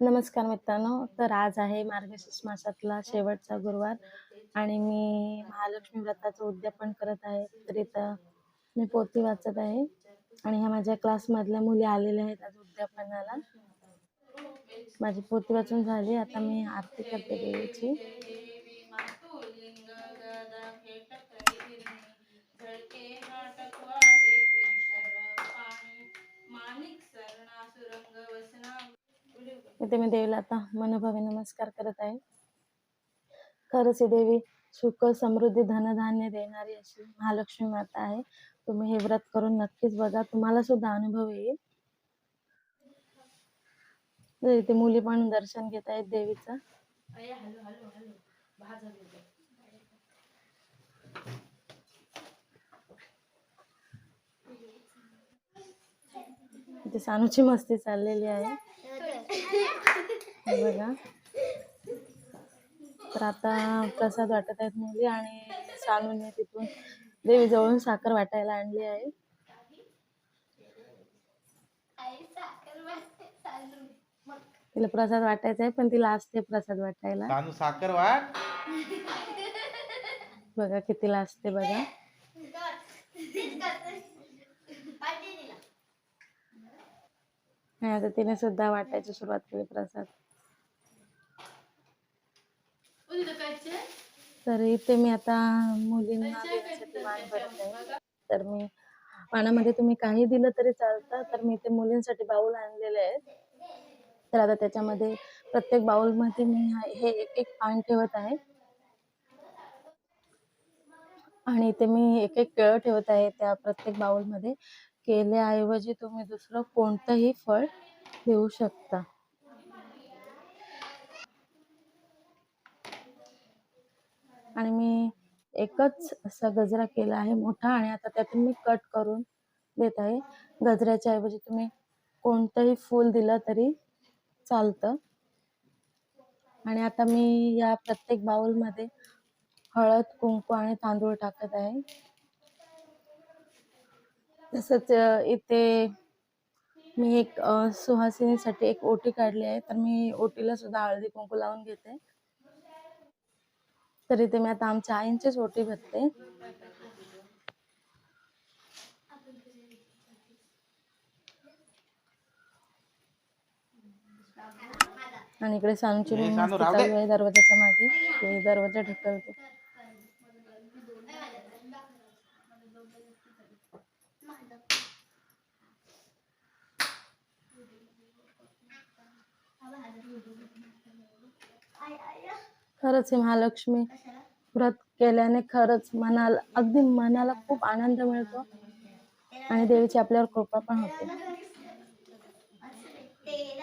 नमस्कार मित्रांनो. तर आज आहे मार्गशीर्ष मासातला शेवटचा गुरुवार आणि मी महालक्ष्मी व्रताचं उद्यापन करत आहे. तर इथं मी पोथी वाचत आहे आणि ह्या माझ्या क्लासमधल्या मुली आलेल्या आहेत आज उद्यापनाला. माझी पोथी वाचून झाली. आता मी आरती करते देवीची. इथे मी देवीला आता मनोभावे नमस्कार करत आहे. खरंच ही देवी सुख समृद्धी धनधान्य देणारी अशी महालक्ष्मी माता आहे. तुम्ही हे व्रत करून नक्कीच बघा तुम्हाला सुद्धा अनुभव येईल. इथे मुली पण दर्शन घेत आहेत देवीचं. इथे सानूची मस्ती चाललेली आहे. बघा. तर आता प्रसाद वाटत आहेत मुली आणि सानूने तिथून देवी जवळून साखर वाटायला आणली आहे. तिला प्रसाद वाटायचा आहे पण तिला असते प्रसाद वाटायला. साखर वाट. बघा किती असते बघा. आता तिने सुद्धा वाटायची सुरुवात केली प्रसाद. तर इथे मी आता मुलींना देण्यासाठी तर मी पाण्यामध्ये तुम्ही काही दिलं तरी चालतं. तर मी इथे मुलींसाठी बाऊल आणलेले आहेत. तर आता त्याच्यामध्ये प्रत्येक बाउलमध्ये मी हे एक एक पान ठेवत आहे. आणि इथे मी एक एक केळं ठेवत आहे त्या प्रत्येक बाउलमध्ये केल्याऐवजी तुम्ही दुसरं कोणतंही फळ देऊ शकता. आणि मी एकच असा गजरा केला आहे मोठा आणि आता त्यातून मी कट करून देत आहे. गजऱ्याच्या ऐवजी तुम्ही कोणतंही फूल दिलं तरी चालतं. आणि आता मी या प्रत्येक बाउलमध्ये हळद कुंकू आणि तांदूळ टाकत आहे. तसंच इथे मी एक सुहासिनीसाठी एक ओटी काढली आहे. तर मी ओटीला सुद्धा हळदी कुंकू लावून घेते. तर इथे मी आता आमच्या आईंचीच ओटी भरते. आणि इकडे आहे दरवाजाच्या मागे. ते दरवाजा ढकलते. खरंच हे महालक्ष्मी व्रत केल्याने खरंच मनाला अगदी मनाला खूप आनंद मिळतो. आणि देवीची आपल्यावर कृपा पण होते.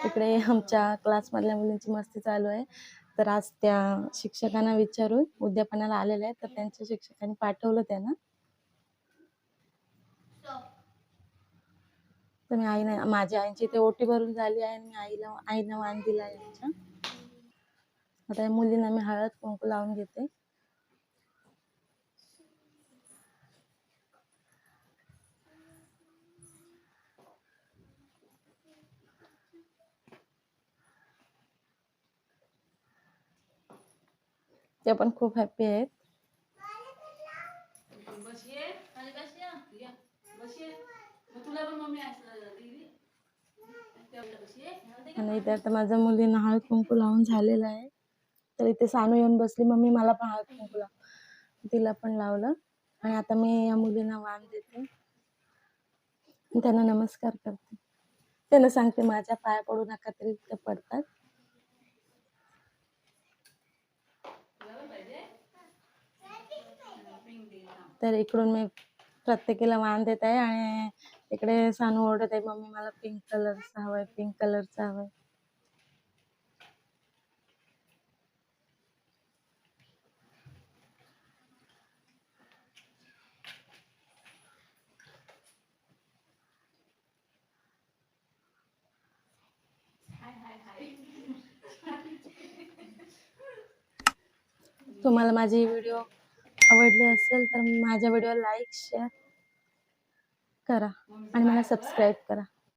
तिकडे आमच्या क्लासमधल्या मुलींची मस्ती चालू आहे. तर आज त्या शिक्षकांना विचारून उद्यापनाला आलेले आहे तर त्यांच्या शिक्षकांनी पाठवलं त्यांना. तर मी आईने माझ्या आईची ते ओटी भरून झाली आहे. आणि मी आईला आईनं वाण दिला आहे यांच्या. आता या मुलींना मी हळद कुंकू लावून घेते. ते पण खूप हॅप्पी आहेत. आणि इथे आता माझ्या मुलींना हळद कुंकू लावून झालेलं आहे. तर इथे सानू येऊन बसली. मम्मी मला पण हळद कुंकू लाव. तिला पण लावलं. आणि आता मी या मुलींना वाण देते. त्यांना नमस्कार करते. त्यांना सांगते माझ्या पाया पडू नका तरी ते पडतात. तर इकडून मी प्रत्येकीला वाण देत आहे. आणि इकडे सानू ओढत आहे मम्मी मला पिंक कलरचा हवाय पिंक कलरचा हवाय. तुम्हाला माझे व्हिडिओ आवडले असेल तर माझ्या व्हिडिओ लाईक शेअर करा आणि मला सबस्क्राईब करा.